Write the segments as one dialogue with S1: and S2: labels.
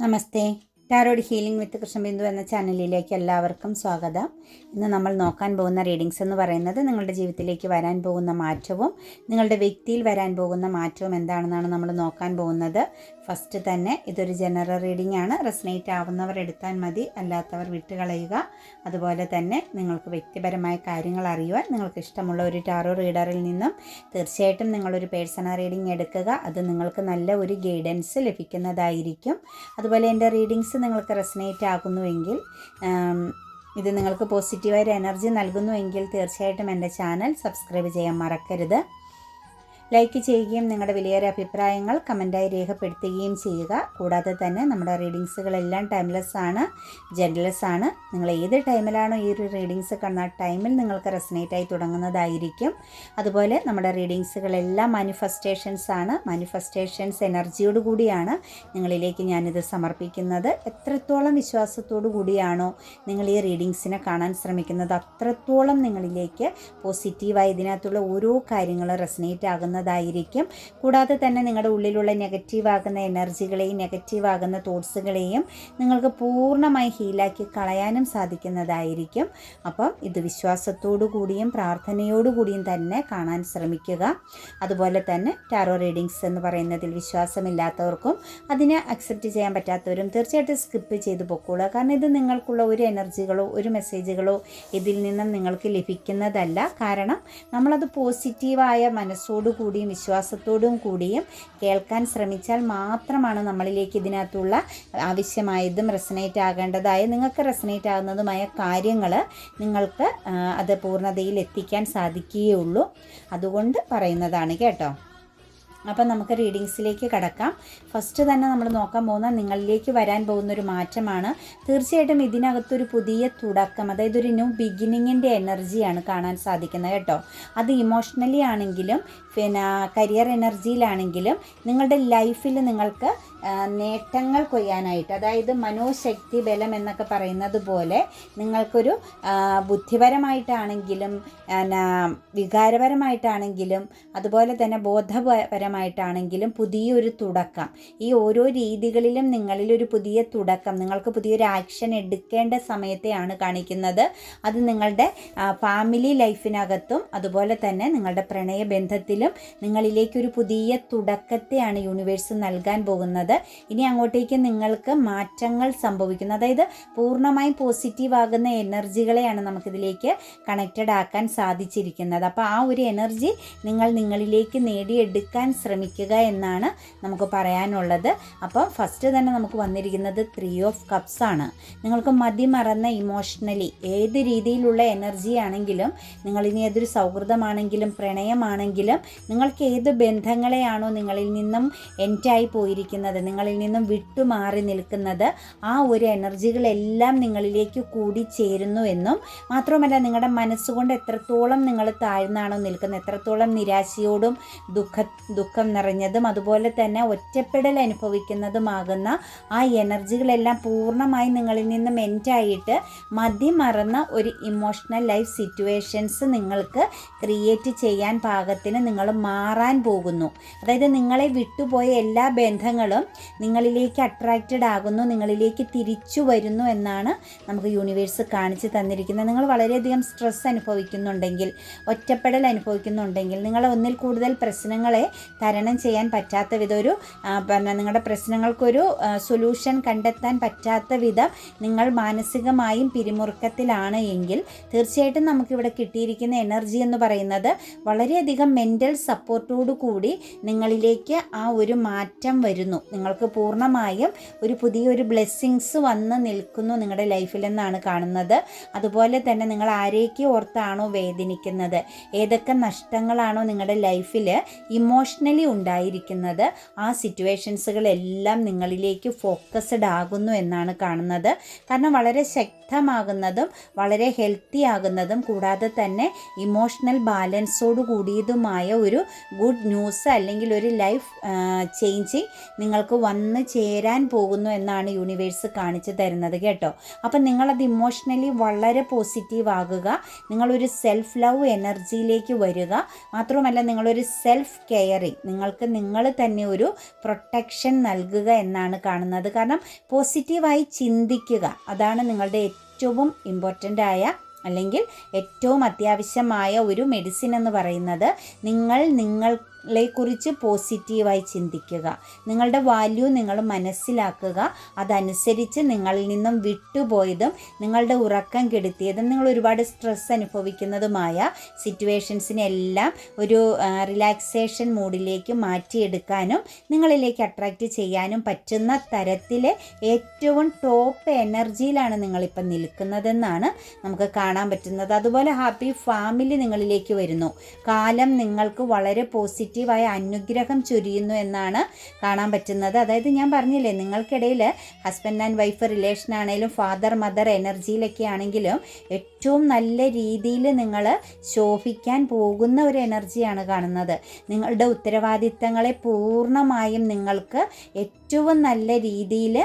S1: నమస్తే. Tarot healing വിത്ത് കൃഷ്ണബിന്ദു എന്ന ചാനലിലേക്ക് എല്ലാവർക്കും സ്വാഗതം. ഇന്ന് നമ്മൾ നോക്കാൻ പോകുന്ന റീഡിങ്സ് എന്ന് പറയുന്നത് നിങ്ങളുടെ ജീവിതത്തിലേക്ക് വരാൻ പോകുന്ന മാറ്റവും നിങ്ങളുടെ വ്യക്തിയിൽ വരാൻ പോകുന്ന മാറ്റവും എന്താണെന്നാണ് നമ്മൾ നോക്കാൻ പോകുന്നത്. ഫസ്റ്റ് തന്നെ ഇതൊരു ജനറൽ റീഡിംഗ് ആണ്. റെസനേറ്റ് ആവുന്നവർ എടുത്താൽ മതി അല്ലാത്തവർ വിട്ടുകളയുക. അതുപോലെ തന്നെ നിങ്ങൾക്ക് വ്യക്തിപരമായ കാര്യങ്ങൾ അറിയുവാൻ നിങ്ങൾക്ക് ഇഷ്ടമുള്ള ഒരു ടാറോ റീഡറിൽ നിന്നും തീർച്ചയായിട്ടും നിങ്ങളൊരു പേഴ്സണൽ റീഡിംഗ് എടുക്കുക. അത് നിങ്ങൾക്ക് നല്ല ഒരു ഗൈഡൻസ് ലഭിക്കുന്നതായിരിക്കും. അതുപോലെ എന്റെ റീഡിങ്സ് നിങ്ങൾക്ക് റെസനേറ്റ് ആകുന്നുവെങ്കിൽ ഇത് നിങ്ങൾക്ക് പോസിറ്റീവായ ഒരു എനർജി നൽകുന്നുവെങ്കിൽ തീർച്ചയായിട്ടും എന്റെ ചാനൽ സബ്സ്ക്രൈബ് ചെയ്യാൻ മറക്കരുത്. ലൈക്ക് ചെയ്യുകയും നിങ്ങളുടെ വിലയേറെ അഭിപ്രായങ്ങൾ കമന്റായി രേഖപ്പെടുത്തുകയും ചെയ്യുക. കൂടാതെ തന്നെ നമ്മുടെ റീഡിങ്സുകളെല്ലാം ടൈംലെസ് ആണ് ജെൻഡ്ലെസ് ആണ്. നിങ്ങൾ ഏത് ടൈമിലാണോ ഈ ഒരു റീഡിങ്സ് ആ ടൈമിൽ നിങ്ങൾക്ക് റെസനേറ്റ് ആയി തുടങ്ങുന്നതായിരിക്കും. അതുപോലെ നമ്മുടെ റീഡിങ്സുകളെല്ലാം മാനിഫെസ്റ്റേഷൻസ് ആണ്. മാനിഫെസ്റ്റേഷൻസ് എനർജിയോട് കൂടിയാണ് നിങ്ങളിലേക്ക് ഞാനിത് സമർപ്പിക്കുന്നത്. എത്രത്തോളം വിശ്വാസത്തോടു കൂടിയാണോ നിങ്ങൾ ഈ റീഡിങ്സിനെ കാണാൻ ശ്രമിക്കുന്നത് അത്രത്തോളം നിങ്ങളിലേക്ക് പോസിറ്റീവായി ഇതിനകത്തുള്ള ഓരോ കാര്യങ്ങളും റെസനേറ്റ് ആകുന്നതായിരിക്കും കൂടാതെ തന്നെ നിങ്ങളുടെ ഉള്ളിലുള്ള നെഗറ്റീവ് ആകുന്ന എനർജികളെയും നെഗറ്റീവ് ആകുന്ന തോട്ട്സുകളെയും നിങ്ങൾക്ക് പൂർണമായി ഹീലാക്കി കളയാനും സാധിക്കുന്നതായിരിക്കും. അപ്പം ഇത് വിശ്വാസത്തോടു കൂടിയും പ്രാർത്ഥനയോടു കൂടിയും തന്നെ കാണാൻ ശ്രമിക്കുക. അതുപോലെ തന്നെ ടാറോ റീഡിങ്സ് എന്ന് പറയുന്നതിൽ വിശ്വാസമില്ലാത്തവർക്കും അതിനെ അക്സെപ്റ്റ് ചെയ്യാൻ പറ്റാത്തവരും തീർച്ചയായിട്ടും സ്കിപ്പ് ചെയ്ത് പൊക്കോളുക. കാരണം ഇത് നിങ്ങൾക്കുള്ള ഒരു എനർജികളോ ഒരു മെസ്സേജുകളോ ഇതിൽ നിന്നും നിങ്ങൾക്ക് ലഭിക്കുന്നതല്ല. കാരണം നമ്മളത് പോസിറ്റീവായ മനസ്സോടു കൂടിയും വിശ്വാസത്തോടും കൂടിയും കേൾക്കാൻ ശ്രമിച്ചാൽ മാത്രമാണ് നമ്മളിലേക്ക് ഇതിനകത്തുള്ള ആവശ്യമായതും റെസനേറ്റ് ആകേണ്ടതായ നിങ്ങൾക്ക് റെസനേറ്റ് ആകുന്നതുമായ കാര്യങ്ങൾ നിങ്ങൾക്ക് അത് പൂർണതയിൽ എത്തിക്കാൻ സാധിക്കുകയുള്ളൂ. അതുകൊണ്ട് പറയുന്നതാണ് കേട്ടോ. അപ്പം നമുക്ക് റീഡിങ്സിലേക്ക് കടക്കാം. ഫസ്റ്റ് തന്നെ നമ്മൾ നോക്കാൻ പോകുന്ന നിങ്ങളിലേക്ക് വരാൻ പോകുന്ന ഒരു മാറ്റമാണ്. തീർച്ചയായിട്ടും ഇതിനകത്തൊരു പുതിയ തുടക്കം അതായത് ഒരു ന്യൂ ബിഗിനിങ്ങിന്റെ എനർജിയാണ് കാണാൻ സാധിക്കുന്നത് കേട്ടോ. അത് ഇമോഷണലി ആണെങ്കിലും പിന്നെ കരിയർ എനർജിയിലാണെങ്കിലും നിങ്ങളുടെ ലൈഫിൽ നിങ്ങൾക്ക് നേട്ടങ്ങൾ കൊയ്യാനായിട്ട് അതായത് മനോശക്തി ബലം എന്നൊക്കെ പറയുന്നത് പോലെ നിങ്ങൾക്കൊരു ബുദ്ധിപരമായിട്ടാണെങ്കിലും വികാരപരമായിട്ടാണെങ്കിലും അതുപോലെ തന്നെ ബോധപരമായിട്ടാണെങ്കിലും പുതിയൊരു തുടക്കം. ഈ ഓരോ രീതികളിലും നിങ്ങളിലൊരു പുതിയ തുടക്കം നിങ്ങൾക്ക് പുതിയൊരു ആക്ഷൻ എടുക്കേണ്ട സമയത്തെയാണ് കാണിക്കുന്നത്. അത് നിങ്ങളുടെ ഫാമിലി ലൈഫിനകത്തും അതുപോലെ തന്നെ നിങ്ങളുടെ പ്രണയബന്ധത്തിലും നിങ്ങളിലേക്കൊരു പുതിയ തുടക്കത്തെയാണ് യൂണിവേഴ്സ് നൽകാൻ പോകുന്നത്. ഇനി അങ്ങോട്ടേക്ക് നിങ്ങൾക്ക് മാറ്റങ്ങൾ സംഭവിക്കുന്നു. അതായത് പൂർണമായും പോസിറ്റീവ് ആകുന്ന എനർജികളെയാണ് നമുക്കിതിലേക്ക് കണക്റ്റഡ് ആക്കാൻ സാധിച്ചിരിക്കുന്നത്. അപ്പോൾ ആ ഒരു എനർജി നിങ്ങൾ നിങ്ങളിലേക്ക് നേടിയെടുക്കാൻ ശ്രമിക്കുക എന്നാണ് നമുക്ക് പറയാനുള്ളത്. അപ്പം ഫസ്റ്റ് തന്നെ നമുക്ക് വന്നിരിക്കുന്നത് ത്രീ ഓഫ് കപ്സ് ആണ്. നിങ്ങൾക്ക് മതി മറന്ന ഇമോഷണലി ഏത് രീതിയിലുള്ള എനർജി ആണെങ്കിലും നിങ്ങളിനി ഏതൊരു സൗഹൃദമാണെങ്കിലും പ്രണയമാണെങ്കിലും നിങ്ങൾക്ക് ഏത് ബന്ധങ്ങളെയാണോ നിങ്ങളിൽ നിന്നും എന്റായി പോയിരിക്കുന്നത് നിങ്ങളിൽ നിന്നും വിട്ടുമാറി നിൽക്കുന്നത് ആ ഒരു എനർജികളെല്ലാം നിങ്ങളിലേക്ക് കൂടി ചേരുന്നു എന്നും. മാത്രമല്ല നിങ്ങളുടെ മനസ്സുകൊണ്ട് എത്രത്തോളം നിങ്ങൾ താഴ്ന്നാണോ നിൽക്കുന്നത് എത്രത്തോളം നിരാശയോടും ദുഃഖ ദുഃഖം നിറഞ്ഞതും അതുപോലെ തന്നെ ഒറ്റപ്പെടൽ അനുഭവിക്കുന്നതുമാകുന്ന ആ എനർജികളെല്ലാം പൂർണമായി നിങ്ങളിൽ നിന്ന് മെന്റായിട്ട് മതി മതിമറന്ന ഒരു ഇമോഷണൽ ലൈഫ് സിറ്റുവേഷൻസ് നിങ്ങൾക്ക് ക്രിയേറ്റ് ചെയ്യാൻ പാകത്തിന് നിങ്ങൾ മാറാൻ പോകുന്നു. അതായത് നിങ്ങളെ വിട്ടുപോയ എല്ലാ ബന്ധങ്ങളും നിങ്ങളിലേക്ക് അട്രാക്റ്റഡ് ആകുന്നു നിങ്ങളിലേക്ക് തിരിച്ചു വരുന്നു എന്നാണ് നമുക്ക് യൂണിവേഴ്സ് കാണിച്ചു തന്നിരിക്കുന്നത്. നിങ്ങൾ വളരെയധികം സ്ട്രെസ് അനുഭവിക്കുന്നുണ്ടെങ്കിൽ ഒറ്റപ്പെടൽ അനുഭവിക്കുന്നുണ്ടെങ്കിൽ നിങ്ങളെ ഒന്നിൽ കൂടുതൽ പ്രശ്നങ്ങളെ തരണം ചെയ്യാൻ പറ്റാത്ത വിധം ഒരു പറഞ്ഞാൽ നിങ്ങളുടെ പ്രശ്നങ്ങൾക്കൊരു സൊല്യൂഷൻ കണ്ടെത്താൻ പറ്റാത്ത വിധം നിങ്ങൾ മാനസികമായും പിരിമുറുക്കത്തിലാണ് എങ്കിൽ തീർച്ചയായിട്ടും നമുക്കിവിടെ കിട്ടിയിരിക്കുന്ന എനർജി എന്ന് പറയുന്നത് വളരെയധികം മെന്റൽ സപ്പോർട്ടോടു കൂടി നിങ്ങളിലേക്ക് ആ ഒരു മാറ്റം വരുന്നു. നിങ്ങൾക്ക് പൂർണമായും ഒരു പുതിയൊരു ബ്ലെസ്സിങ്സ് വന്ന് നിൽക്കുന്നു നിങ്ങളുടെ ലൈഫിലെന്നാണ് കാണുന്നത്. അതുപോലെ തന്നെ നിങ്ങൾ ആരേക്ക് ഓർത്താണോ വേദനിക്കുന്നത്? ഏതൊക്കെ നഷ്ടങ്ങളാണോ നിങ്ങളുടെ ലൈഫിൽ ഇമോഷണലി ഉണ്ടായിരിക്കുന്നത് ആ സിറ്റുവേഷൻസുകളെല്ലാം നിങ്ങളിലേക്ക് ഫോക്കസ്ഡ് ആകുന്നു എന്നാണ് കാണുന്നത്. കാരണം വളരെ ശക്തി ശക്തമാകുന്നതും വളരെ ഹെൽത്തി ആകുന്നതും കൂടാതെ തന്നെ ഇമോഷണൽ ബാലൻസോട് കൂടിയതുമായ ഒരു ഗുഡ് ന്യൂസ് അല്ലെങ്കിൽ ഒരു ലൈഫ് ചേഞ്ചിങ് നിങ്ങൾക്ക് വന്ന് ചേരാൻ പോകുന്നു എന്നാണ് യൂണിവേഴ്സ് കാണിച്ചു തരുന്നത് കേട്ടോ. അപ്പം നിങ്ങളത് ഇമോഷണലി വളരെ പോസിറ്റീവ് ആകുക നിങ്ങളൊരു സെൽഫ് ലവ് എനർജിയിലേക്ക് വരിക മാത്രമല്ല നിങ്ങളൊരു സെൽഫ് കെയറിങ് നിങ്ങൾക്ക് നിങ്ങൾ തന്നെ ഒരു പ്രൊട്ടക്ഷൻ നൽകുക എന്നാണ് കാണുന്നത്. കാരണം പോസിറ്റീവായി ചിന്തിക്കുക അതാണ് നിങ്ങളുടെ ഏറ്റവും ഇമ്പോർട്ടന്റ് ആയ അല്ലെങ്കിൽ ഏറ്റവും അത്യാവശ്യമായ ഒരു മെഡിസിൻ എന്ന് പറയുന്നത് നിങ്ങൾ നിങ്ങൾ ളെക്കുറിച്ച് പോസിറ്റീവായി ചിന്തിക്കുക. നിങ്ങളുടെ വാല്യൂ നിങ്ങൾ മനസ്സിലാക്കുക. അതനുസരിച്ച് നിങ്ങളിൽ നിന്നും വിട്ടുപോയതും നിങ്ങളുടെ ഉറക്കം കെടുത്തിയതും നിങ്ങൾ ഒരുപാട് സ്ട്രെസ് അനുഭവിക്കുന്നതുമായ സിറ്റുവേഷൻസിനെല്ലാം ഒരു റിലാക്സേഷൻ മൂഡിലേക്ക് മാറ്റിയെടുക്കാനും നിങ്ങളിലേക്ക് അട്രാക്റ്റ് ചെയ്യാനും പറ്റുന്ന തരത്തിൽ ഏറ്റവും ടോപ്പ് എനർജിയിലാണ് നിങ്ങളിപ്പം നിൽക്കുന്നതെന്നാണ് നമുക്ക് കാണാൻ പറ്റുന്നത്. അതുപോലെ ഹാപ്പി ഫാമിലി നിങ്ങളിലേക്ക് വരുന്നു. കാലം നിങ്ങൾക്ക് വളരെ പോസിറ്റീവ് പോസിറ്റീവായ അനുഗ്രഹം ചൊരിയുന്നു എന്നാണ് കാണാൻ പറ്റുന്നത്. അതായത് ഞാൻ പറഞ്ഞില്ലേ നിങ്ങൾക്കിടയിൽ ഹസ്ബൻഡ് ആൻഡ് വൈഫ് റിലേഷൻ ആണെങ്കിലും ഫാദർ മദർ എനർജിയിലൊക്കെ ആണെങ്കിലും ഏറ്റവും നല്ല രീതിയിൽ നിങ്ങൾ ശോഭിക്കാൻ പോകുന്ന ഒരു എനർജിയാണ് കാണുന്നത്. നിങ്ങളുടെ ഉത്തരവാദിത്തങ്ങളെ പൂർണമായും നിങ്ങൾക്ക് ഏറ്റവും നല്ല രീതിയിൽ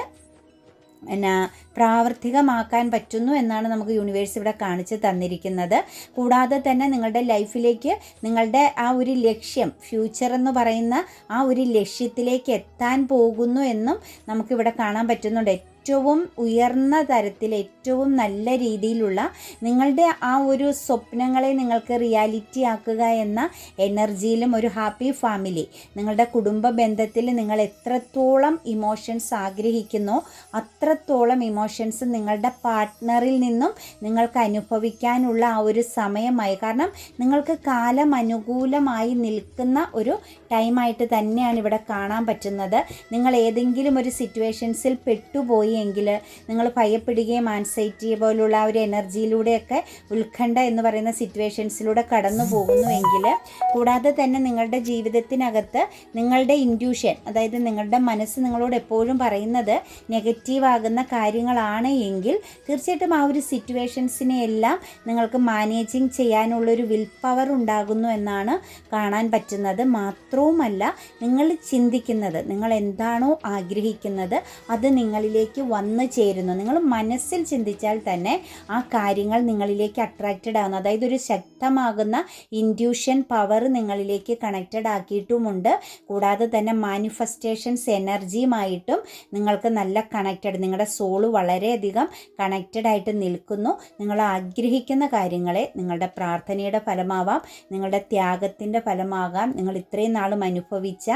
S1: എന്നാ പ്രാവർത്തികമാക്കാൻ പറ്റുന്നു എന്നാണ് നമുക്ക് യൂണിവേഴ്സ് ഇവിടെ കാണിച്ച് തന്നിരിക്കുന്നത്. കൂടാതെ തന്നെ നിങ്ങളുടെ ലൈഫിലേക്ക് നിങ്ങളുടെ ആ ഒരു ലക്ഷ്യം ഫ്യൂച്ചർ എന്ന് പറയുന്ന ആ ഒരു ലക്ഷ്യത്തിലേക്ക് എത്താൻ പോകുന്നു എന്നും നമുക്കിവിടെ കാണാൻ പറ്റുന്നുണ്ട്. ഏറ്റവും ഉയർന്ന തരത്തിൽ ഏറ്റവും നല്ല രീതിയിലുള്ള നിങ്ങളുടെ ആ ഒരു സ്വപ്നങ്ങളെ നിങ്ങൾക്ക് റിയാലിറ്റി ആക്കുക എന്ന എനർജിയിലും ഒരു ഹാപ്പി ഫാമിലി നിങ്ങളുടെ കുടുംബ ബന്ധത്തിൽ നിങ്ങൾ എത്രത്തോളം ഇമോഷൻസ് ആഗ്രഹിക്കുന്നോ അത്രത്തോളം ഇമോഷൻസ് നിങ്ങളുടെ പാർട്ട്ണറിൽ നിന്നും നിങ്ങൾക്ക് അനുഭവിക്കാനുള്ള ആ ഒരു സമയമായി. കാരണം നിങ്ങൾക്ക് കാലം അനുകൂലമായി നിൽക്കുന്ന ഒരു ടൈമായിട്ട് തന്നെയാണ് ഇവിടെ കാണാൻ പറ്റുന്നത്. നിങ്ങൾ ഏതെങ്കിലും ഒരു സിറ്റുവേഷൻസിൽ പെട്ടുപോയി എങ്കിൽ നിങ്ങൾ ഭയപ്പെടുകയും ആൻസൈറ്റി പോലുള്ള ഒരു എനർജിയിലൂടെയൊക്കെ ഉത്കണ്ഠ എന്ന് പറയുന്ന സിറ്റുവേഷൻസിലൂടെ കടന്നു പോകുന്നുവെങ്കിൽ കൂടാതെ തന്നെ നിങ്ങളുടെ ജീവിതത്തിനകത്ത് നിങ്ങളുടെ ഇൻഡ്യൂഷൻ അതായത് നിങ്ങളുടെ മനസ്സ് നിങ്ങളോട് എപ്പോഴും പറയുന്നത് നെഗറ്റീവ് ആകുന്ന കാര്യങ്ങളാണ് എങ്കിൽ തീർച്ചയായിട്ടും ആ ഒരു സിറ്റുവേഷൻസിനെ എല്ലാം നിങ്ങൾക്ക് മാനേജിങ് ചെയ്യാനുള്ളൊരു വിൽ പവർ ഉണ്ടാകുന്നു എന്നാണ് കാണാൻ പറ്റുന്നത്. മാത്രവുമല്ല നിങ്ങൾ ചിന്തിക്കുന്നത് നിങ്ങൾ എന്താണോ ആഗ്രഹിക്കുന്നത് അത് നിങ്ങളിലേക്ക് വന്നു ചേരുന്നു. നിങ്ങൾ മനസ്സിൽ ചിന്തിച്ചാൽ തന്നെ ആ കാര്യങ്ങൾ നിങ്ങളിലേക്ക് അട്രാക്റ്റഡ് ആകുന്നു അതായത് ഒരു ശക്തമാകുന്ന ഇൻഡ്യൂഷൻ പവർ നിങ്ങളിലേക്ക് കണക്റ്റഡ് ആക്കിയിട്ടുമുണ്ട്. കൂടാതെ തന്നെ മാനിഫെസ്റ്റേഷൻസ് എനർജിയുമായിട്ടും നിങ്ങൾക്ക് നല്ല കണക്റ്റഡ് നിങ്ങളുടെ സോൾ വളരെയധികം കണക്റ്റഡ് ആയിട്ട് നിൽക്കുന്നു. നിങ്ങൾ ആഗ്രഹിക്കുന്ന കാര്യങ്ങളെ നിങ്ങളുടെ പ്രാർത്ഥനയുടെ ഫലമാവാം നിങ്ങളുടെ ത്യാഗത്തിന്റെ ഫലമാകാം നിങ്ങൾ ഇത്രയും നാളും അനുഭവിച്ച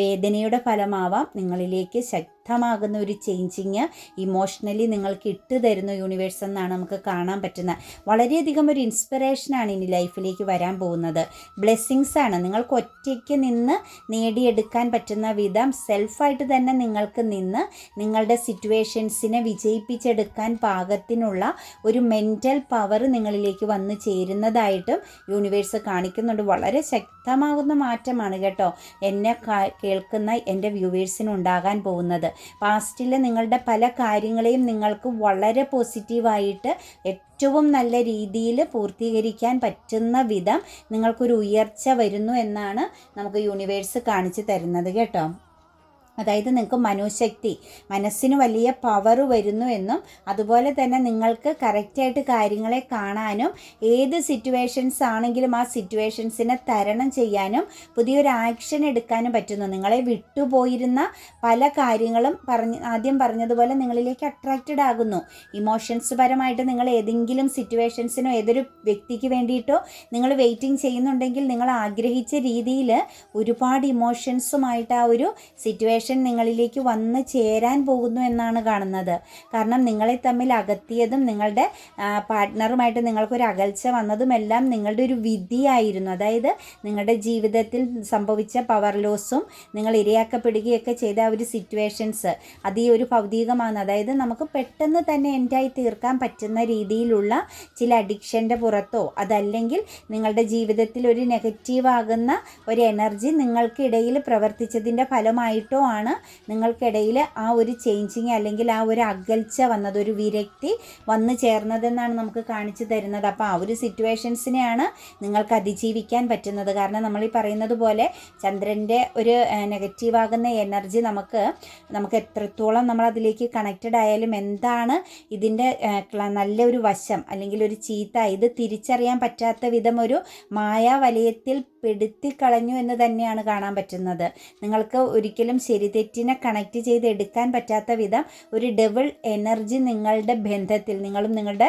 S1: വേദനയുടെ ഫലമാവാം നിങ്ങളിലേക്ക് ശക്തി ശക്തമാകുന്ന ഒരു ചേഞ്ചിങ് ഇമോഷണലി നിങ്ങൾക്ക് ഇട്ട് തരുന്ന യൂണിവേഴ്സ് എന്നാണ് നമുക്ക് കാണാൻ പറ്റുന്നത് വളരെയധികം ഒരു ഇൻസ്പിറേഷനാണ് ഇനി ലൈഫിലേക്ക് വരാൻ പോകുന്നത്. ബ്ലെസ്സിങ്സ് ആണ്. നിങ്ങൾക്ക് ഒറ്റയ്ക്ക് നിന്ന് നേടിയെടുക്കാൻ പറ്റുന്ന വിധം സെൽഫായിട്ട് തന്നെ നിങ്ങൾക്ക് നിന്ന് നിങ്ങളുടെ സിറ്റുവേഷൻസിനെ വിജയിപ്പിച്ചെടുക്കാൻ പാകത്തിനുള്ള ഒരു മെന്റൽ പവർ നിങ്ങളിലേക്ക് വന്നു ചേരുന്നതായിട്ടും യൂണിവേഴ്സ് കാണിക്കുന്നുണ്ട്. വളരെ ശക്തമാകുന്ന മാറ്റമാണ് കേട്ടോ എന്നെ കേൾക്കുന്ന എന്റെ വ്യൂവേഴ്സിന് ഉണ്ടാകാൻ പോകുന്നത്. പാസ്റ്റിൽ നിങ്ങളുടെ പല കാര്യങ്ങളെയും നിങ്ങൾക്ക് വളരെ പോസിറ്റീവായിട്ട് ഏറ്റവും നല്ല രീതിയിൽ പൂർത്തീകരിക്കാൻ പറ്റുന്ന വിധം നിങ്ങൾക്കൊരു ഉയർച്ച വരുന്നു എന്നാണ് നമുക്ക് യൂണിവേഴ്സ് കാണിച്ചു തരുന്നത് കേട്ടോ. അതായത് നിങ്ങൾക്ക് മനോശക്തി മനസ്സിന് വലിയ പവർ വരുന്നു എന്നും അതുപോലെ തന്നെ നിങ്ങൾക്ക് കറക്റ്റായിട്ട് കാര്യങ്ങളെ കാണാനും ഏത് സിറ്റുവേഷൻസ് ആണെങ്കിലും ആ സിറ്റുവേഷൻസിനെ തരണം ചെയ്യാനും പുതിയൊരു ആക്ഷൻ എടുക്കാനും പറ്റുന്നു. നിങ്ങളെ വിട്ടുപോയിരുന്ന പല കാര്യങ്ങളും പറഞ്ഞ് ആദ്യം പറഞ്ഞതുപോലെ നിങ്ങളിലേക്ക് അട്രാക്റ്റഡ് ആകുന്നു. ഇമോഷൻസ് പരമായിട്ട് നിങ്ങൾ ഏതെങ്കിലും സിറ്റുവേഷൻസിനോ ഏതൊരു വ്യക്തിക്ക് വേണ്ടിയിട്ടോ നിങ്ങൾ വെയിറ്റിംഗ് ചെയ്യുന്നുണ്ടെങ്കിൽ നിങ്ങൾ ആഗ്രഹിച്ച രീതിയിൽ ഒരുപാട് ഇമോഷൻസുമായിട്ട് ആ ഒരു സിറ്റുവേഷൻ സിറ്റുവേഷൻ നിങ്ങളിലേക്ക് വന്ന് ചേരാൻ പോകുന്നു എന്നാണ് കാണുന്നത്. കാരണം നിങ്ങളെ തമ്മിൽ അകത്തിയതും നിങ്ങളുടെ പാർട്ട്ണറുമായിട്ട് നിങ്ങൾക്കൊരു അകൽച്ച വന്നതുമെല്ലാം നിങ്ങളുടെ ഒരു വിധിയായിരുന്നു. അതായത് നിങ്ങളുടെ ജീവിതത്തിൽ സംഭവിച്ച പവർ ലോസും നിങ്ങൾ ഇരയാക്കപ്പെടുകയൊക്കെ ചെയ്ത ആ ഒരു സിറ്റുവേഷൻസ് അത് ഈ ഒരു ഭൗതികമാണ്. അതായത് നമുക്ക് പെട്ടെന്ന് തന്നെ എൻഡായി തീർക്കാൻ പറ്റുന്ന രീതിയിലുള്ള ചില അഡിക്ഷന്റെ പുറത്തോ അതല്ലെങ്കിൽ നിങ്ങളുടെ ജീവിതത്തിൽ ഒരു നെഗറ്റീവ് ആകുന്ന ഒരു എനർജി നിങ്ങൾക്കിടയിൽ പ്രവർത്തിച്ചതിന്റെ ഫലമായിട്ടോ ആണ് നിങ്ങൾക്കിടയിൽ ആ ഒരു ചേഞ്ചിങ് അല്ലെങ്കിൽ ആ ഒരു അകൽച്ച വന്നത് ഒരു വിരക്തി വന്നു ചേർന്നതെന്നാണ് നമുക്ക് കാണിച്ചു തരുന്നത്. അപ്പോൾ ആ ഒരു സിറ്റുവേഷൻസിനെയാണ് നിങ്ങൾക്ക് അതിജീവിക്കാൻ പറ്റുന്നത്. കാരണം നമ്മൾ ഈ പറയുന്നത് പോലെ ചന്ദ്രന്റെ ഒരു നെഗറ്റീവാകുന്ന എനർജി നമുക്ക് നമുക്ക് എത്രത്തോളം നമ്മൾ അതിലേക്ക് കണക്റ്റഡ് ആയാലും എന്താണ് ഇതിന്റെ നല്ലൊരു വശം അല്ലെങ്കിൽ ഒരു ചീത്ത ഇത് തിരിച്ചറിയാൻ പറ്റാത്ത വിധം ഒരു മായാവലയത്തിൽ പെടുത്തിക്കളഞ്ഞു എന്ന് തന്നെയാണ് കാണാൻ പറ്റുന്നത്. നിങ്ങൾക്ക് ഒരിക്കലും ശരി തെറ്റിനെ കണക്ട് ചെയ്ത് എടുക്കാൻ പറ്റാത്ത വിധം ഒരു ഡബിൾ എനർജി നിങ്ങളുടെ ബന്ധത്തിൽ നിങ്ങളും നിങ്ങളുടെ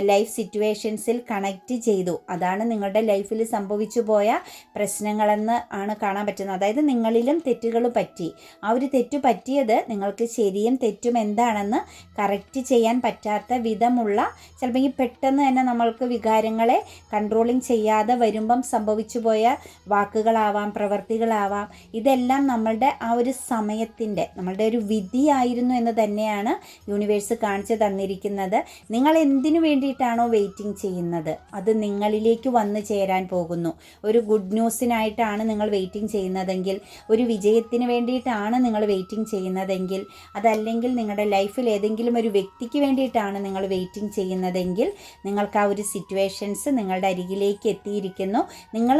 S1: ലൈഫ് സിറ്റുവേഷൻസിൽ കണക്ട് ചെയ്തു. അതാണ് നിങ്ങളുടെ ലൈഫിൽ സംഭവിച്ചു പോയ പ്രശ്നങ്ങളെന്ന് ആണ് കാണാൻ പറ്റുന്നത്. അതായത് നിങ്ങളിലും തെറ്റുകൾ പറ്റി. ആ ഒരു തെറ്റ് പറ്റിയത് നിങ്ങൾക്ക് ശരിയും തെറ്റും എന്താണെന്ന് കറക്റ്റ് ചെയ്യാൻ പറ്റാത്ത വിധമുള്ള ചിലപ്പോൾ പെട്ടെന്ന് തന്നെ നമ്മൾക്ക് വികാരങ്ങളെ കൺട്രോളിങ് ചെയ്യാതെ വരുമ്പം സംഭവിച്ചു പോയ വാക്കുകളാവാം പ്രവർത്തികളാവാം ഇതെല്ലാം നമ്മളുടെ ആ ഒരു സമയത്തിന്റെ നമ്മളുടെ ഒരു വിധിയായിരുന്നു എന്ന് തന്നെയാണ് യൂണിവേഴ്സ് കാണിച്ചു തന്നിരിക്കുന്നത്. നിങ്ങൾ എന്തിനു വേണ്ടിയിട്ടാണോ വെയിറ്റിംഗ് ചെയ്യുന്നത്? അത് നിങ്ങളിലേക്ക് വന്നു ചേരാൻ പോകുന്നു. ഒരു ഗുഡ് ന്യൂസിനായിട്ടാണ് നിങ്ങൾ വെയിറ്റിംഗ് ചെയ്യുന്നതെങ്കിൽ ഒരു വിജയത്തിന് വേണ്ടിയിട്ടാണ് നിങ്ങൾ വെയിറ്റിംഗ് ചെയ്യുന്നതെങ്കിൽ അതല്ലെങ്കിൽ നിങ്ങളുടെ ലൈഫിൽ ഏതെങ്കിലും ഒരു വ്യക്തിക്ക് വേണ്ടിയിട്ടാണ് നിങ്ങൾ വെയിറ്റിംഗ് ചെയ്യുന്നതെങ്കിൽ നിങ്ങൾക്ക് ആ ഒരു സിറ്റുവേഷൻസ് നിങ്ങളുടെ അരികിലേക്ക് എത്തിയിരിക്കുന്നു. നിങ്ങൾ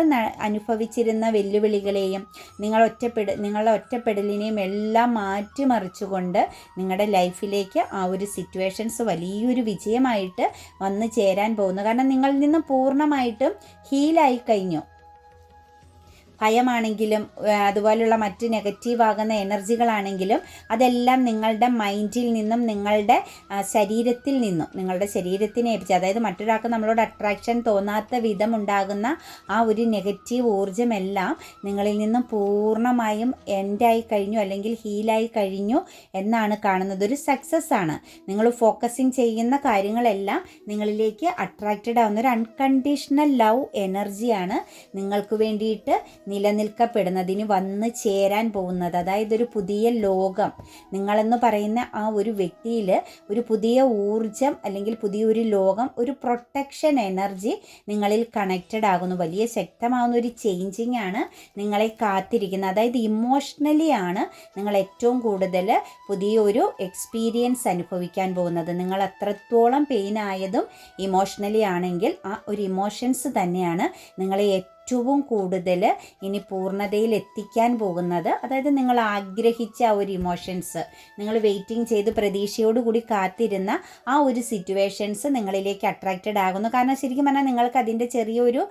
S1: അനുഭവിച്ചിരുന്ന വെല്ലുവിളികളെയും നിങ്ങൾ ഒറ്റപ്പെട നിങ്ങളുടെ ഒറ്റപ്പെടലിനെയും എല്ലാം മാറ്റിമറിച്ചുകൊണ്ട് നിങ്ങളുടെ ലൈഫിലേക്ക് ആ ഒരു സിറ്റുവേഷൻസ് വലിയൊരു വിജയമായിട്ട് വന്നു ചേരാൻ പോകുന്നു. കാരണം നിങ്ങളിൽ നിന്ന് പൂർണമായിട്ടും ഹീലായി കഴിഞ്ഞു. ഭയമാണെങ്കിലും അതുപോലെയുള്ള മറ്റ് നെഗറ്റീവ് ആകുന്ന എനർജികളാണെങ്കിലും അതെല്ലാം നിങ്ങളുടെ മൈൻഡിൽ നിന്നും നിങ്ങളുടെ ശരീരത്തിൽ നിന്നും നിങ്ങളുടെ ശരീരത്തിനെ ഏൽപ്പിച്ച് അതായത് മറ്റൊരാൾക്ക് നമ്മളോട് അട്രാക്ഷൻ തോന്നാത്ത വിധം ഉണ്ടാകുന്ന ആ ഒരു നെഗറ്റീവ് ഊർജമെല്ലാം നിങ്ങളിൽ നിന്നും പൂർണമായും എൻഡായി കഴിഞ്ഞു അല്ലെങ്കിൽ ഹീലായി കഴിഞ്ഞു എന്നാണ് കാണുന്നത്. ഒരു സക്സസ് ആണ്. നിങ്ങൾ ഫോക്കസിങ് ചെയ്യുന്ന കാര്യങ്ങളെല്ലാം നിങ്ങളിലേക്ക് അട്രാക്റ്റഡ് ആവുന്ന ഒരു അൺകണ്ടീഷണൽ ലവ് എനർജിയാണ് നിങ്ങൾക്ക് വേണ്ടിയിട്ട് നിലനിൽക്കപ്പെടുന്നതിന് വന്ന് ചേരാൻ പോകുന്നത്. അതായത് ഒരു പുതിയ ലോകം. നിങ്ങളെന്ന് പറയുന്ന ആ ഒരു വ്യക്തിയിൽ ഒരു പുതിയ ഊർജം അല്ലെങ്കിൽ പുതിയൊരു ലോകം ഒരു പ്രൊട്ടക്ഷൻ എനർജി നിങ്ങളിൽ കണക്റ്റഡ് ആകുന്നു. വലിയ ശക്തമാകുന്ന ഒരു ചേഞ്ചിങ് ആണ് നിങ്ങളെ കാത്തിരിക്കുന്നത്. അതായത് ഇമോഷണലി ആണ് നിങ്ങൾ ഏറ്റവും കൂടുതൽ പുതിയൊരു എക്സ്പീരിയൻസ് അനുഭവിക്കാൻ പോകുന്നത്. നിങ്ങൾ അത്രത്തോളം പെയിൻ ആയതും ഇമോഷണലി ആണെങ്കിൽ ആ ഒരു ഇമോഷൻസ് തന്നെയാണ് നിങ്ങളെ ഏറ്റവും കൂടുതൽ ഇനി പൂർണതയിൽ എത്തിക്കാൻ പോകുന്നത്. അതായത് നിങ്ങൾ ആഗ്രഹിച്ച ആ ഒരു ഇമോഷൻസ് നിങ്ങൾ വെയിറ്റിംഗ് ചെയ്ത് പ്രതീക്ഷയോടുകൂടി കാത്തിരുന്ന ആ ഒരു സിറ്റുവേഷൻസ് നിങ്ങളിലേക്ക് അട്രാക്റ്റഡ് ആകുന്നു. കാരണം ശരിക്കും പറഞ്ഞാൽ നിങ്ങൾക്ക് അതിന്റെ ചെറിയൊരു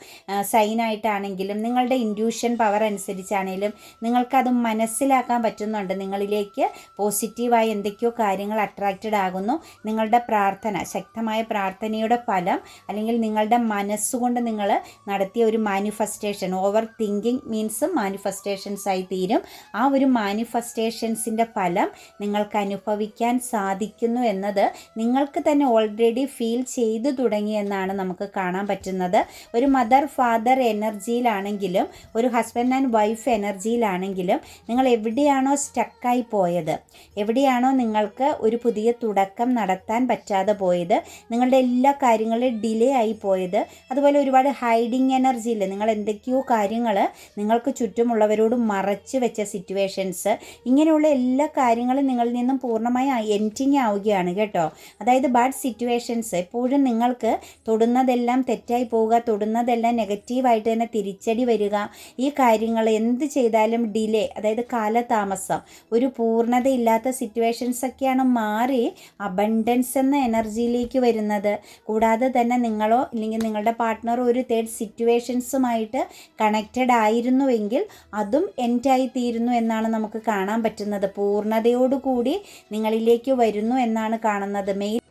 S1: സൈനായിട്ടാണെങ്കിലും നിങ്ങളുടെ ഇൻഡ്യൂഷൻ പവർ അനുസരിച്ചാണെങ്കിലും നിങ്ങൾക്കത് മനസ്സിലാക്കാൻ പറ്റുന്നുണ്ട്. നിങ്ങളിലേക്ക് പോസിറ്റീവായി എന്തൊക്കെയോ കാര്യങ്ങൾ അട്രാക്റ്റഡ് ആകുന്നു. നിങ്ങളുടെ പ്രാർത്ഥന ശക്തമായ പ്രാർത്ഥനയുടെ ഫലം അല്ലെങ്കിൽ നിങ്ങളുടെ മനസ്സുകൊണ്ട് നിങ്ങൾ നടത്തിയ ഒരു മാനിഫ manifestation over thinking means manifestations ആയി തീരും. ആ ഒരു മാനിഫെസ്റ്റേഷൻസിന്റെ ഫലം നിങ്ങൾക്ക് അനുഭവിക്കാൻ സാധിക്കുന്നു എന്നത് നിങ്ങൾക്ക് തന്നെ ഓൾറെഡി ഫീൽ ചെയ്തു തുടങ്ങി എന്നാണ് നമുക്ക് കാണാൻ പറ്റുന്നത്. ഒരു മദർ ഫാദർ എനർജിയിലാണെങ്കിലും ഒരു ഹസ്ബൻഡ് ആൻഡ് വൈഫ് എനർജിയിലാണെങ്കിലും നിങ്ങൾ എവിടെയാണോ സ്റ്റക്കായി പോയത് എവിടെയാണോ നിങ്ങൾക്ക് ഒരു പുതിയ തുടക്കം നടത്താൻ പറ്റാതെ പോയത് നിങ്ങളുടെ എല്ലാ കാര്യങ്ങളും ഡിലേ ആയി പോയത് അതുപോലെ ഒരുപാട് ഹൈഡിങ് എനർജിയിൽ നിങ്ങൾ എന്തൊക്കെയോ കാര്യങ്ങൾ നിങ്ങൾക്ക് ചുറ്റുമുള്ളവരോട് മറച്ച് വെച്ച സിറ്റുവേഷൻസ് ഇങ്ങനെയുള്ള എല്ലാ കാര്യങ്ങളും നിങ്ങളിൽ നിന്നും പൂർണമായി എന്റിങ് ആവുകയാണ് കേട്ടോ. അതായത് ബാഡ് സിറ്റുവേഷൻസ് എപ്പോഴും നിങ്ങൾക്ക് തൊടുന്നതെല്ലാം തെറ്റായി പോവുക തൊടുന്നതെല്ലാം നെഗറ്റീവായിട്ട് തന്നെ തിരിച്ചടി വരിക. ഈ കാര്യങ്ങൾ എന്ത് ചെയ്താലും ഡിലേ അതായത് കാലതാമസം ഒരു പൂർണതയില്ലാത്ത സിറ്റുവേഷൻസ് ഒക്കെയാണ് മാറി അബണ്ടൻസ് എന്ന എനർജിയിലേക്ക് വരുന്നത്. കൂടാതെ തന്നെ നിങ്ങളോ അല്ലെങ്കിൽ നിങ്ങളുടെ പാർട്ട്ണറോ ഒരു തേർഡ് സിറ്റുവേഷൻസുമായിട്ട് ആയിട്ട് കണക്റ്റഡ് ആയിരുന്നുവെങ്കിൽ അതും എൻഡായി തീരുന്നു എന്നാണ് നമുക്ക് കാണാൻ പറ്റുന്നത്. പൂർണതയോടുകൂടി നിങ്ങളിലേക്ക് വരുന്നു എന്നാണ് കാണുന്നത്. മെയിൽ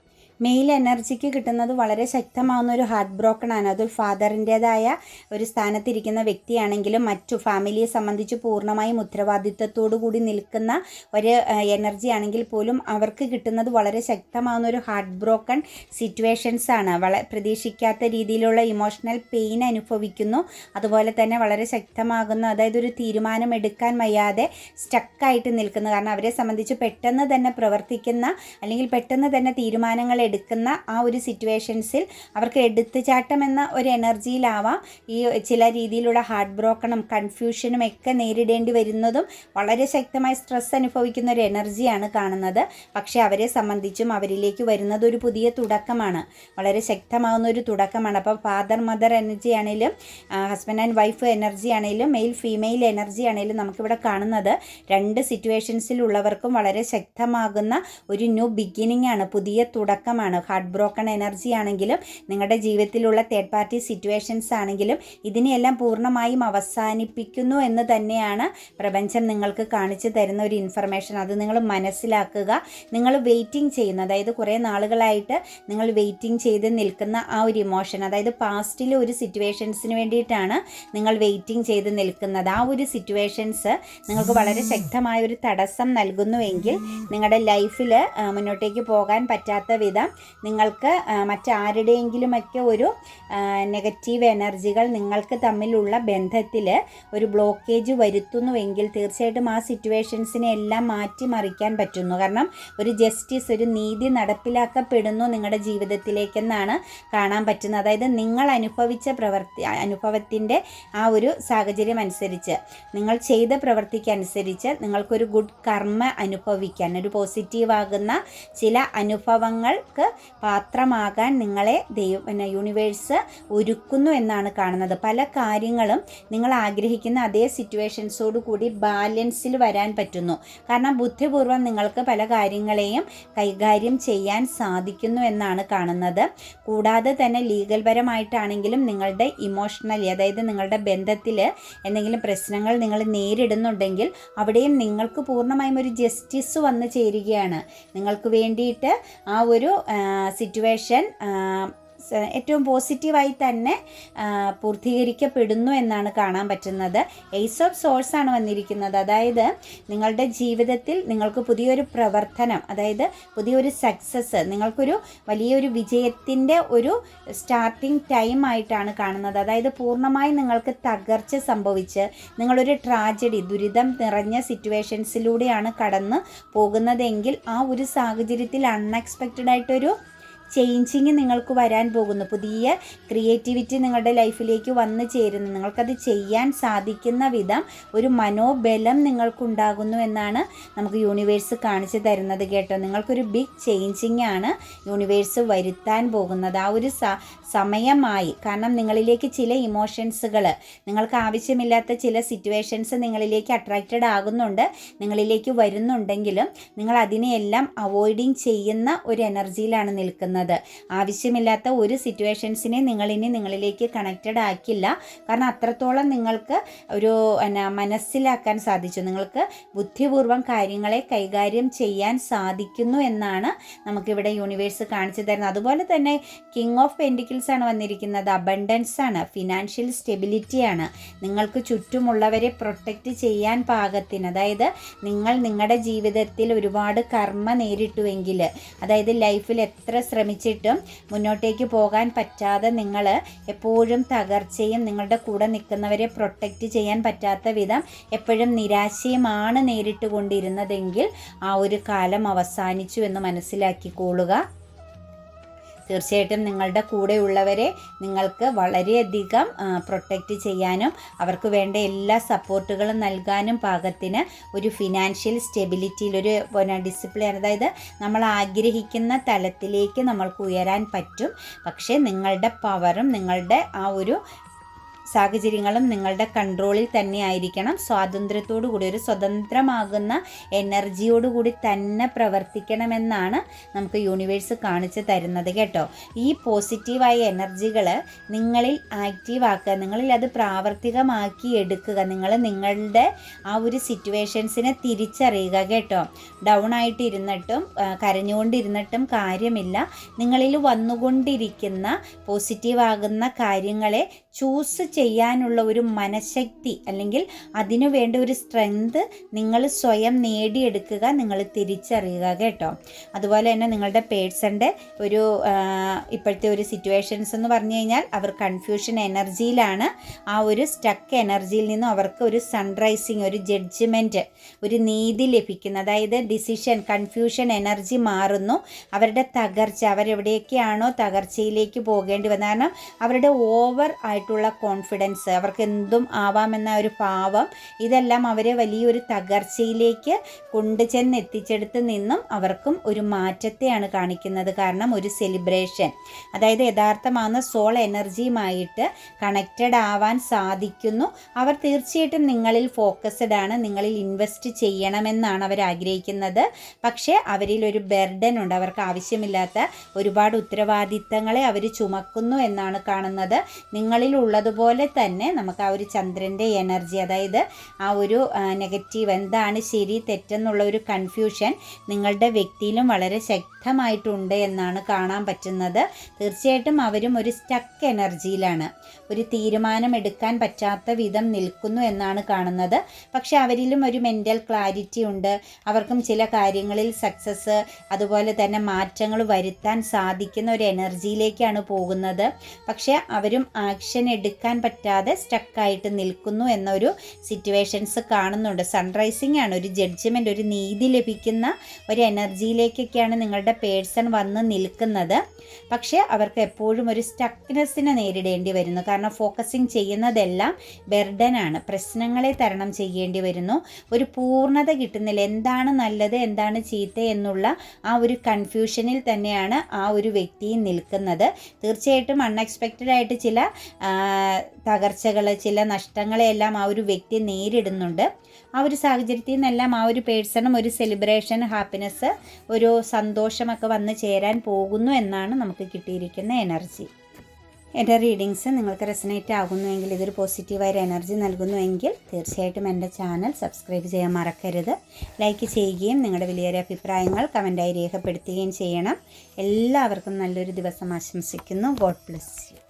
S1: മെയിൽ എനർജിക്ക് കിട്ടുന്നത് വളരെ ശക്തമാവുന്ന ഒരു ഹാർട്ട് ബ്രോക്കൺ ആണ്. അത് ഫാദറിന്റെതായ ഒരു സ്ഥാനത്തിരിക്കുന്ന വ്യക്തിയാണെങ്കിലും മറ്റു ഫാമിലിയെ സംബന്ധിച്ച് പൂർണമായും ഉത്തരവാദിത്വത്തോടു കൂടി നിൽക്കുന്ന ഒരു എനർജി ആണെങ്കിൽ പോലും അവർക്ക് കിട്ടുന്നത് വളരെ ശക്തമാവുന്ന ഒരു ഹാർട്ട് ബ്രോക്കൺ സിറ്റുവേഷൻസ് ആണ്. വള പ്രതീക്ഷിക്കാത്ത രീതിയിലുള്ള ഇമോഷണൽ പെയിൻ അനുഭവിക്കുന്നു. അതുപോലെ തന്നെ വളരെ ശക്തമാകുന്ന അതായത് ഒരു തീരുമാനം എടുക്കാൻ വയ്യാതെ സ്റ്റക്കായിട്ട് നിൽക്കുന്നു. കാരണം അവരെ സംബന്ധിച്ച് പെട്ടെന്ന് തന്നെ പ്രവർത്തിക്കുന്ന അല്ലെങ്കിൽ പെട്ടെന്ന് തന്നെ തീരുമാനങ്ങൾ ആ ഒരു സിറ്റുവേഷൻസിൽ അവർക്ക് എടുത്തുചാട്ടം എന്ന ഒരു എനർജിയിലാവാം. ഈ ചില രീതിയിലുള്ള ഹാർട്ട് ബ്രോക്കണും കൺഫ്യൂഷനും ഒക്കെ നേരിടേണ്ടി വരുന്നതും വളരെ ശക്തമായി സ്ട്രെസ് അനുഭവിക്കുന്ന ഒരു എനർജിയാണ് കാണുന്നത്. പക്ഷേ അവരെ സംബന്ധിച്ചും അവരിലേക്ക് വരുന്നത് ഒരു പുതിയ തുടക്കമാണ്. വളരെ ശക്തമാവുന്ന ഒരു തുടക്കമാണ്. അപ്പോൾ ഫാദർ മദർ എനർജി ആണെങ്കിലും ഹസ്ബൻഡ് ആൻഡ് വൈഫ് എനർജി ആണെങ്കിലും മെയിൽ ഫീമെയിൽ എനർജി ആണെങ്കിലും നമുക്കിവിടെ കാണുന്നത്. രണ്ട് സിറ്റുവേഷൻസിലുള്ളവർക്കും വളരെ ശക്തമാകുന്ന ഒരു ന്യൂ ബിഗിനിങ് ആണ്. പുതിയ തുടക്കമാണ് ഹാർട്ട് ബ്രോക്കൺ എനർജി ആണെങ്കിലും നിങ്ങളുടെ ജീവിതത്തിലുള്ള തേർഡ് പാർട്ടി സിറ്റുവേഷൻസ് ആണെങ്കിലും ഇതിനെയെല്ലാം പൂർണമായും അവസാനിപ്പിക്കുന്നു എന്ന് തന്നെയാണ് പ്രപഞ്ചം നിങ്ങൾക്ക് കാണിച്ചു തരുന്ന ഒരു ഇൻഫർമേഷൻ അത് നിങ്ങൾ മനസ്സിലാക്കുക നിങ്ങൾ വെയിറ്റിംഗ് ചെയ്യുന്ന. അതായത് കുറേ നാളുകളായിട്ട് നിങ്ങൾ വെയിറ്റിംഗ് ചെയ്ത് നിൽക്കുന്ന ആ ഒരു ഇമോഷൻ അതായത് പാസ്റ്റിലെ ഒരു സിറ്റുവേഷൻസിന് വേണ്ടിയിട്ടാണ് നിങ്ങൾ വെയിറ്റിംഗ് ചെയ്ത് നിൽക്കുന്നത്. ആ ഒരു സിറ്റുവേഷൻസ് നിങ്ങൾക്ക് വളരെ ശക്തമായ ഒരു തടസ്സം നൽകുന്നുവെങ്കിൽ നിങ്ങളുടെ ലൈഫിൽ മുന്നോട്ടേക്ക് പോകാൻ പറ്റാത്ത വിധം നിങ്ങൾക്ക് ആ, മറ്റാരുടെയെങ്കിലുമൊക്കെ ഒരു നെഗറ്റീവ് എനർജികൾ നിങ്ങൾക്ക് തമ്മിലുള്ള ബന്ധത്തിൽ ഒരു ബ്ലോക്കേജ് വരുത്തുന്നുവെങ്കിൽ തീർച്ചയായിട്ടും ആ സിറ്റുവേഷൻസിനെ എല്ലാം മാറ്റിമറിക്കാൻ പറ്റുന്നു. കാരണം ഒരു ജസ്റ്റിസ് ഒരു നീതി നടപ്പിലാക്കപ്പെടുന്നു നിങ്ങളുടെ ജീവിതത്തിലേക്കെന്നാണ് കാണാൻ പറ്റുന്നത്. അതായത് നിങ്ങൾ അനുഭവിച്ച പ്രവർത്തി അനുഭവത്തിന്റെ ആ ഒരു സാഹചര്യം അനുസരിച്ച് നിങ്ങൾ ചെയ്ത പ്രവൃത്തിക്കനുസരിച്ച് നിങ്ങൾക്കൊരു ഗുഡ് കർമ്മ അനുഭവിക്കാൻ ഒരു പോസിറ്റീവാകുന്ന ചില അനുഭവങ്ങൾക്ക് പാത്രമാകാൻ നിങ്ങളെ ദൈവം പിന്നെ യൂണിവേഴ്സ് ഒരുക്കുന്നു എന്നാണ് കാണുന്നത്. പല കാര്യങ്ങളും നിങ്ങൾ ആഗ്രഹിക്കുന്ന അതേ സിറ്റുവേഷൻസോട് കൂടി ബാലൻസിൽ വരാൻ പറ്റുന്നു. കാരണം ബുദ്ധിപൂർവം നിങ്ങൾക്ക് പല കാര്യങ്ങളെയും കൈകാര്യം ചെയ്യാൻ സാധിക്കുന്നു എന്നാണ് കാണുന്നത്. കൂടാതെ തന്നെ ലീഗൽ പരമായിട്ടാണെങ്കിലും നിങ്ങളുടെ ഇമോഷണലി അതായത് നിങ്ങളുടെ ബന്ധത്തിൽ എന്തെങ്കിലും പ്രശ്നങ്ങൾ നിങ്ങൾ നേരിടുന്നുണ്ടെങ്കിൽ അവിടെയും നിങ്ങൾക്ക് പൂർണമായും ഒരു ജസ്റ്റിസ് വന്നു ചേരുകയാണ്. നിങ്ങൾക്ക് വേണ്ടിയിട്ട് ആ ഒരു സിറ്റുവേഷൻ ഏറ്റവും പോസിറ്റീവായി തന്നെ പൂർത്തീകരിക്കപ്പെടുന്നു എന്നാണ് കാണാൻ പറ്റുന്നത്. എയ്സ് ഓഫ് സോഴ്സ് ആണ് വന്നിരിക്കുന്നത്. അതായത് നിങ്ങളുടെ ജീവിതത്തിൽ നിങ്ങൾക്ക് പുതിയൊരു പ്രവർത്തനം അതായത് പുതിയൊരു സക്സസ് നിങ്ങൾക്കൊരു വലിയൊരു വിജയത്തിന്റെ ഒരു സ്റ്റാർട്ടിംഗ് ടൈം ആയിട്ടാണ് കാണുന്നത്. അതായത് പൂർണമായി നിങ്ങൾക്ക് തകർച്ച സംഭവിച്ച് നിങ്ങളൊരു ട്രാജഡി ദുരിതം നിറഞ്ഞ സിറ്റുവേഷൻസിലൂടെയാണ് കടന്ന് പോകുന്നതെങ്കിൽ ആ ഒരു സാഹചര്യത്തിൽ അൺഎക്സ്പെക്റ്റഡ് ആയിട്ടൊരു ചേഞ്ചിങ് നിങ്ങൾക്ക് വരാൻ പോകുന്നു. പുതിയ ക്രിയേറ്റിവിറ്റി നിങ്ങളുടെ ലൈഫിലേക്ക് വന്നു ചേരുന്നു. നിങ്ങൾക്കത് ചെയ്യാൻ സാധിക്കുന്ന വിധം ഒരു മനോബലം നിങ്ങൾക്കുണ്ടാകുന്നു എന്നാണ് നമുക്ക് യൂണിവേഴ്സ് കാണിച്ചു തരുന്നത് കേട്ടോ. നിങ്ങൾക്കൊരു ബിഗ് ചേഞ്ചിങ് ആണ് യൂണിവേഴ്സ് വരുത്താൻ പോകുന്നത്. ആ ഒരു സമയമായി. കാരണം നിങ്ങളിലേക്ക് ചില ഇമോഷൻസുകൾ നിങ്ങൾക്ക് ആവശ്യമില്ലാത്ത ചില സിറ്റുവേഷൻസ് നിങ്ങളിലേക്ക് അട്രാക്റ്റഡ് ആകുന്നുണ്ട് നിങ്ങളിലേക്ക് വരുന്നുണ്ടെങ്കിലും നിങ്ങൾ അതിനെയെല്ലാം അവോയ്ഡിങ് ചെയ്യുന്ന ഒരു എനർജിയിലാണ് നിൽക്കുന്നത്. ആവശ്യമില്ലാത്ത ഒരു സിറ്റുവേഷൻസിനെ നിങ്ങൾ ഇനി നിങ്ങളിലേക്ക് കണക്റ്റഡ് ആക്കില്ല. കാരണം അത്രത്തോളം നിങ്ങൾക്ക് ഒരു എന്നാ മനസ്സിലാക്കാൻ സാധിച്ചു. നിങ്ങൾക്ക് ബുദ്ധിപൂർവം കാര്യങ്ങളെ കൈകാര്യം ചെയ്യാൻ സാധിക്കുന്നു എന്നാണ് നമുക്കിവിടെ യൂണിവേഴ്സ് കാണിച്ചു തരുന്നത്. അതുപോലെ തന്നെ കിങ് ഓഫ് പെൻഡിക്കിൾസ് ആണ് വന്നിരിക്കുന്നത്. അബണ്ടൻസ് ആണ് ഫിനാൻഷ്യൽ സ്റ്റെബിലിറ്റിയാണ് നിങ്ങൾക്ക് ചുറ്റുമുള്ളവരെ പ്രൊട്ടക്റ്റ് ചെയ്യാൻ പാകത്തിന് അതായത് നിങ്ങൾ നിങ്ങളുടെ ജീവിതത്തിൽ ഒരുപാട് കർമ്മ നേരിട്ടുവെങ്കിൽ അതായത് ലൈഫിൽ എത്ര ശ്രമിച്ചിട്ടും മുന്നോട്ടേക്ക് പോകാൻ പറ്റാതെ നിങ്ങൾ എപ്പോഴും തകർച്ചയും നിങ്ങളുടെ കൂടെ നിൽക്കുന്നവരെ പ്രൊട്ടക്റ്റ് ചെയ്യാൻ പറ്റാത്ത വിധം എപ്പോഴും നിരാശയുമാണ് നേരിട്ട് കൊണ്ടിരുന്നതെങ്കിൽ ആ ഒരു കാലം അവസാനിച്ചു എന്ന് മനസ്സിലാക്കിക്കൊള്ളുക. തീർച്ചയായിട്ടും നിങ്ങളുടെ കൂടെയുള്ളവരെ നിങ്ങൾക്ക് വളരെയധികം പ്രൊട്ടക്റ്റ് ചെയ്യാനും അവർക്ക് വേണ്ട എല്ലാ സപ്പോർട്ടുകളും നൽകാനും പാകത്തിന് ഒരു ഫിനാൻഷ്യൽ സ്റ്റെബിലിറ്റിയിൽ ഒരു ഡിസിപ്ലിൻ അതായത് നമ്മൾ ആഗ്രഹിക്കുന്ന തലത്തിലേക്ക് നമ്മൾക്ക് ഉയരാൻ പറ്റും. പക്ഷേ നിങ്ങളുടെ പവറും നിങ്ങളുടെ ആ ഒരു സാഹചര്യങ്ങളും നിങ്ങളുടെ കൺട്രോളിൽ തന്നെ ആയിരിക്കണം. സ്വാതന്ത്ര്യത്തോടു കൂടി ഒരു സ്വതന്ത്രമാകുന്ന എനർജിയോടുകൂടി തന്നെ പ്രവർത്തിക്കണമെന്നാണ് നമുക്ക് യൂണിവേഴ്സ് കാണിച്ചു തരുന്നത് കേട്ടോ. ഈ പോസിറ്റീവായ എനർജികൾ നിങ്ങളിൽ ആക്റ്റീവ് ആക്കുക നിങ്ങളിൽ അത് പ്രാവർത്തികമാക്കി എടുക്കുക നിങ്ങൾ നിങ്ങളുടെ ആ ഒരു സിറ്റുവേഷൻസിനെ തിരിച്ചറിയുക കേട്ടോ. ഡൗൺ ആയിട്ട് ഇരുന്നിട്ടും കരഞ്ഞുകൊണ്ടിരുന്നിട്ടും കാര്യമില്ല. നിങ്ങളിൽ വന്നുകൊണ്ടിരിക്കുന്ന പോസിറ്റീവാകുന്ന കാര്യങ്ങളെ ചൂസ് ചെയ്യാനുള്ള ഒരു മനഃശക്തി അല്ലെങ്കിൽ അതിനു വേണ്ട ഒരു സ്ട്രെങ്ത് നിങ്ങൾ സ്വയം നേടിയെടുക്കുക നിങ്ങൾ തിരിച്ചറിയുക കേട്ടോ. അതുപോലെ തന്നെ നിങ്ങളുടെ പേഴ്സന്റെ ഒരു ഇപ്പോഴത്തെ ഒരു സിറ്റുവേഷൻസ് എന്ന് പറഞ്ഞു കഴിഞ്ഞാൽ അവർ കൺഫ്യൂഷൻ എനർജിയിലാണ് ആ ഒരു സ്റ്റക്ക് എനർജിയിൽ നിന്നും അവർക്ക് ഒരു സൺറൈസിങ് ഒരു ജഡ്ജ്മെന്റ് ഒരു നീതി ലഭിക്കുന്നു. അതായത് ഡിസിഷൻ കൺഫ്യൂഷൻ എനർജി മാറുന്നു. അവരുടെ തകർച്ച അവരെവിടെയൊക്കെയാണോ തകർച്ചയിലേക്ക് പോകേണ്ടി വന്നത്. കാരണം അവരുടെ ഓവർ ആയിട്ടുള്ള കോൺഫിഡൻസ് അവർക്ക് എന്തും ആവാമെന്ന ഒരു ഭാവം ഇതെല്ലാം അവരെ വലിയൊരു തകർച്ചയിലേക്ക് കൊണ്ടുചെന്ന് എത്തിച്ചെടുത്ത് നിന്നും അവർക്കും ഒരു മാറ്റത്തെയാണ് കാണിക്കുന്നത്. കാരണം ഒരു സെലിബ്രേഷൻ അതായത് യഥാർത്ഥമാകുന്ന സോൾ എനർജിയുമായിട്ട് കണക്റ്റഡ് ആവാൻ സാധിക്കുന്നു. അവർ തീർച്ചയായിട്ടും നിങ്ങളിൽ ഫോക്കസ്ഡ് ആണ് നിങ്ങളിൽ ഇൻവെസ്റ്റ് ചെയ്യണമെന്നാണ് അവർ ആഗ്രഹിക്കുന്നത്. പക്ഷേ അവരിൽ ഒരു ബെർഡൻ ഉണ്ട് അവർക്ക് ആവശ്യമില്ലാത്ത ഒരുപാട് ഉത്തരവാദിത്തങ്ങളെ അവർ ചുമക്കുന്നു എന്നാണ് കാണുന്നത്. നിങ്ങളിൽ ഉള്ളതുപോലെ തന്നെ നമുക്ക് ആ ഒരു ചന്ദ്രന്റെ എനർജി അതായത് ആ ഒരു നെഗറ്റീവ് എന്താണ് ശരി തെറ്റെന്നുള്ള ഒരു കൺഫ്യൂഷൻ നിങ്ങളുടെ വ്യക്തിയിലും വളരെ ശക്തമായിട്ടുണ്ട് എന്നാണ് കാണാൻ പറ്റുന്നത്. തീർച്ചയായിട്ടും അവരും ഒരു സ്റ്റക്ക് എനർജിയിലാണ് ഒരു തീരുമാനം എടുക്കാൻ പറ്റാത്ത വിധം നിൽക്കുന്നു എന്നാണ് കാണുന്നത്. പക്ഷെ അവരിലും ഒരു മെന്റൽ ക്ലാരിറ്റി ഉണ്ട്. അവർക്കും ചില കാര്യങ്ങളിൽ സക്സസ് അതുപോലെ തന്നെ മാറ്റങ്ങൾ വരുത്താൻ സാധിക്കുന്ന ഒരു എനർജിയിലേക്കാണ് പോകുന്നത്. പക്ഷേ അവരും ആക്ഷൻ എടുക്കാൻ പറ്റാതെ സ്റ്റക്കായിട്ട് നിൽക്കുന്നു എന്നൊരു സിറ്റുവേഷൻസ് കാണുന്നുണ്ട്. സൺറൈസിങ് ആണ്. ഒരു ജഡ്ജ്മെന്റ് ഒരു നീതി ലഭിക്കുന്ന ഒരു എനർജിയിലേക്കൊക്കെയാണ് നിങ്ങളുടെ പേഴ്സൺ വന്ന് നിൽക്കുന്നത്. പക്ഷേ അവർക്ക് എപ്പോഴും ഒരു സ്റ്റക്നെസ്സിനെ നേരിടേണ്ടി വരുന്നു. കാരണം ഫോക്കസിങ് ചെയ്യുന്നതെല്ലാം ബെർഡനാണ് പ്രശ്നങ്ങളെ തരണം ചെയ്യേണ്ടി വരുന്നു. ഒരു പൂർണത കിട്ടുന്നില്ല. എന്താണ് നല്ലത് എന്താണ് ചീത്ത എന്നുള്ള ആ ഒരു കൺഫ്യൂഷനിൽ തന്നെയാണ് ആ ഒരു വ്യക്തി നിൽക്കുന്നത്. തീർച്ചയായിട്ടും അൺഎക്സ്പെക്റ്റഡ് ആയിട്ട് ചില തകർച്ചകൾ ചില നഷ്ടങ്ങളെയെല്ലാം ആ ഒരു വ്യക്തി നേരിടുന്നുണ്ട്. ആ ഒരു സാഹചര്യത്തിൽ നിന്നെല്ലാം ആ ഒരു പേഴ്സണും ഒരു സെലിബ്രേഷൻ ഹാപ്പിനെസ് ഒരു സന്തോഷമൊക്കെ വന്ന് ചേരാൻ പോകുന്നു എന്നാണ് നമുക്ക് കിട്ടിയിരിക്കുന്ന എനർജി എന്റെ റീഡിങ്സ് നിങ്ങൾക്ക് റെസനേറ്റ് ആകുന്നുവെങ്കിൽ ഇതൊരു പോസിറ്റീവായൊരു എനർജി നൽകുന്നുവെങ്കിൽ തീർച്ചയായിട്ടും എന്റെ ചാനൽ സബ്സ്ക്രൈബ് ചെയ്യാൻ മറക്കരുത്. ലൈക്ക് ചെയ്യുകയും നിങ്ങളുടെ വലിയൊരു അഭിപ്രായങ്ങൾ കമന്റായി രേഖപ്പെടുത്തുകയും ചെയ്യണം. എല്ലാവർക്കും നല്ലൊരു ദിവസം ആശംസിക്കുന്നു. God bless you